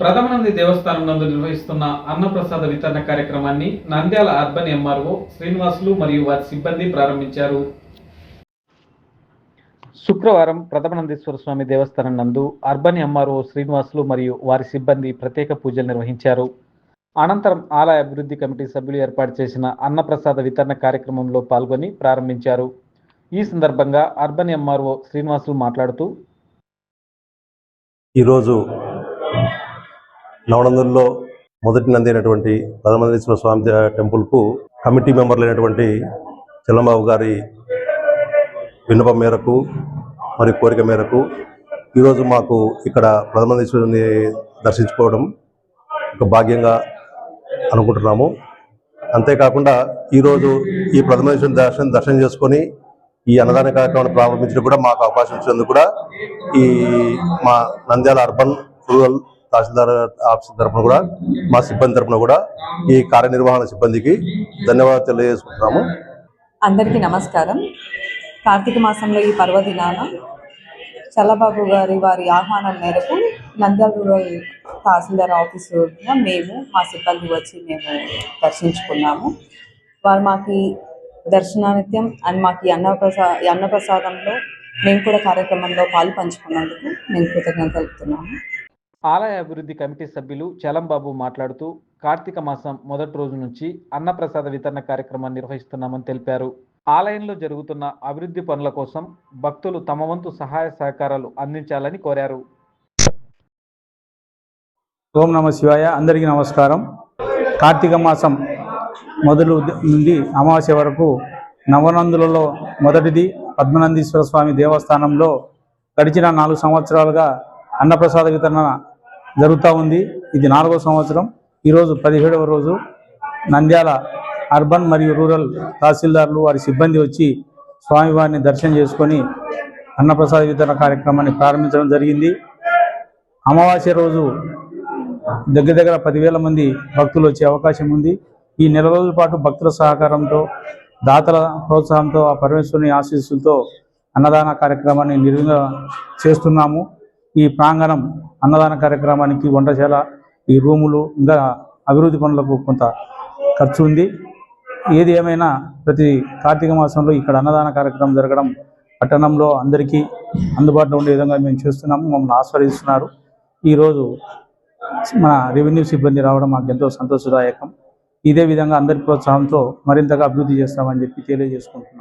ప్రథమానంది దేవస్థానం నందు నిర్వహిస్తున్న అన్నప్రసాద వితరణ కార్యక్రమాన్ని నంద్యాల అర్బన్ ఎంఆర్ఓ శ్రీనివాసులు మరియు వారి సిబ్బంది ప్రారంభించారు. శుక్రవారం ప్రథమానందేశ్వర స్వామి దేవస్థానం నందు అర్బన్ ఎంఆర్ఓ శ్రీనివాసులు మరియు వారి సిబ్బంది ప్రత్యేక పూజలు నిర్వహించారు. అనంతరం ఆలయ అభివృద్ధి కమిటీ సభ్యులు ఏర్పాటు చేసిన అన్నప్రసాద వితరణ కార్యక్రమంలో పాల్గొని ప్రారంభించారు. ఈ సందర్భంగా అర్బన్ ఎంఆర్ఓ శ్రీనివాసులు మాట్లాడుతూ ఈరోజు నవనందుల్లో మొదటి నంది అయినటువంటి ప్రధానమంత్రి స్వామి టెంపుల్కు కమిటీ మెంబర్లు అయినటువంటి చెల్లంబాబు గారి విన్నపం మేరకు మరి కోరిక మేరకు ఈరోజు మాకు ఇక్కడ ప్రధానమంత్రి దర్శించుకోవడం ఒక భాగ్యంగా అనుకుంటున్నాము. అంతేకాకుండా ఈరోజు ఈ ప్రధానమంత్రి దర్శనం దర్శనం చేసుకొని ఈ అన్నదాన కార్యక్రమాన్ని ప్రారంభించడం కూడా మాకు అవకాశం ఇచ్చినందుకు కూడా ఈ మా Nandyal urban rural tahsildar office తరఫున కూడా మా సిబ్బంది తరఫున కూడా ఈ కార్యనిర్వహణ సిబ్బందికి ధన్యవాదాలు తెలియజేసుకుంటున్నాము. అందరికీ నమస్కారం. కార్తీక మాసంలో ఈ పర్వదినాన చల్లబాబు గారి వారి ఆహ్వానం మేరకు నంద్యాల రూరల్ తహసీల్దార్ ఆఫీసు మేము మా సిబ్బంది వచ్చి మేము దర్శించుకున్నాము. వారు మాకు దర్శనానిత్యం అండ్ మాకు ఈ అన్నప్రసా అన్నప్రసాదంలో మేము కూడా కార్యక్రమంలో పాలు పంచుకున్నందుకు మేము కృతజ్ఞత తెలుపుతున్నాము. ఆలయ అభివృద్ధి కమిటీ సభ్యులు చలంబాబు మాట్లాడుతూ కార్తీక మాసం మొదటి రోజు నుంచి అన్నప్రసాద వితరణ కార్యక్రమాన్ని నిర్వహిస్తున్నామని తెలిపారు. ఆలయంలో జరుగుతున్న అభివృద్ధి పనుల కోసం భక్తులు తమ వంతు సహాయ సహకారాలు అందించాలని కోరారు. ఓం నమ శివాయ. అందరికీ నమస్కారం. కార్తీక మాసం మొదలు నుండి అమావాస్య వరకు నవనందులలో మొదటిది పద్మనందీశ్వర స్వామి దేవస్థానంలో గడిచిన నాలుగు సంవత్సరాలుగా అన్నప్రసాద వితరణ జరుగుతూ ఉంది. ఇది నాలుగో సంవత్సరం. ఈరోజు పదిహేడవ రోజు నంద్యాల అర్బన్ మరియు రూరల్ తహసీల్దార్లు వారి సిబ్బంది వచ్చి స్వామివారిని దర్శనం చేసుకొని అన్నప్రసాద వితరణ కార్యక్రమాన్ని ప్రారంభించడం జరిగింది. అమావాస్య రోజు దగ్గర దగ్గర పదివేల మంది భక్తులు వచ్చే అవకాశం ఉంది. ఈ నెల రోజుల పాటు భక్తుల సహకారంతో దాతల ప్రోత్సాహంతో ఆ పరమేశ్వరుని ఆశీస్సులతో అన్నదాన కార్యక్రమాన్ని నిర్వహణ చేస్తున్నాము. ఈ ప్రాంగణం అన్నదాన కార్యక్రమానికి వంటశాల ఈ రూములు ఇంకా అభివృద్ధి పనులకు కొంత ఖర్చు ఉంది. ఏది ఏమైనా ప్రతి కార్తీక మాసంలో ఇక్కడ అన్నదాన కార్యక్రమం జరగడం పట్టణంలో అందరికీ అందుబాటులో ఉండే విధంగా మేము చేస్తున్నాము మమ్మల్ని ఆస్వాదిస్తున్నారు. ఈరోజు మన రెవెన్యూ సిబ్బంది రావడం మాకు ఎంతో సంతోషదాయకం. ఇదే విధంగా అందరి ప్రోత్సాహంతో మరింతగా అభివృద్ధి చేస్తామని చెప్పి తెలియజేసుకుంటున్నాం.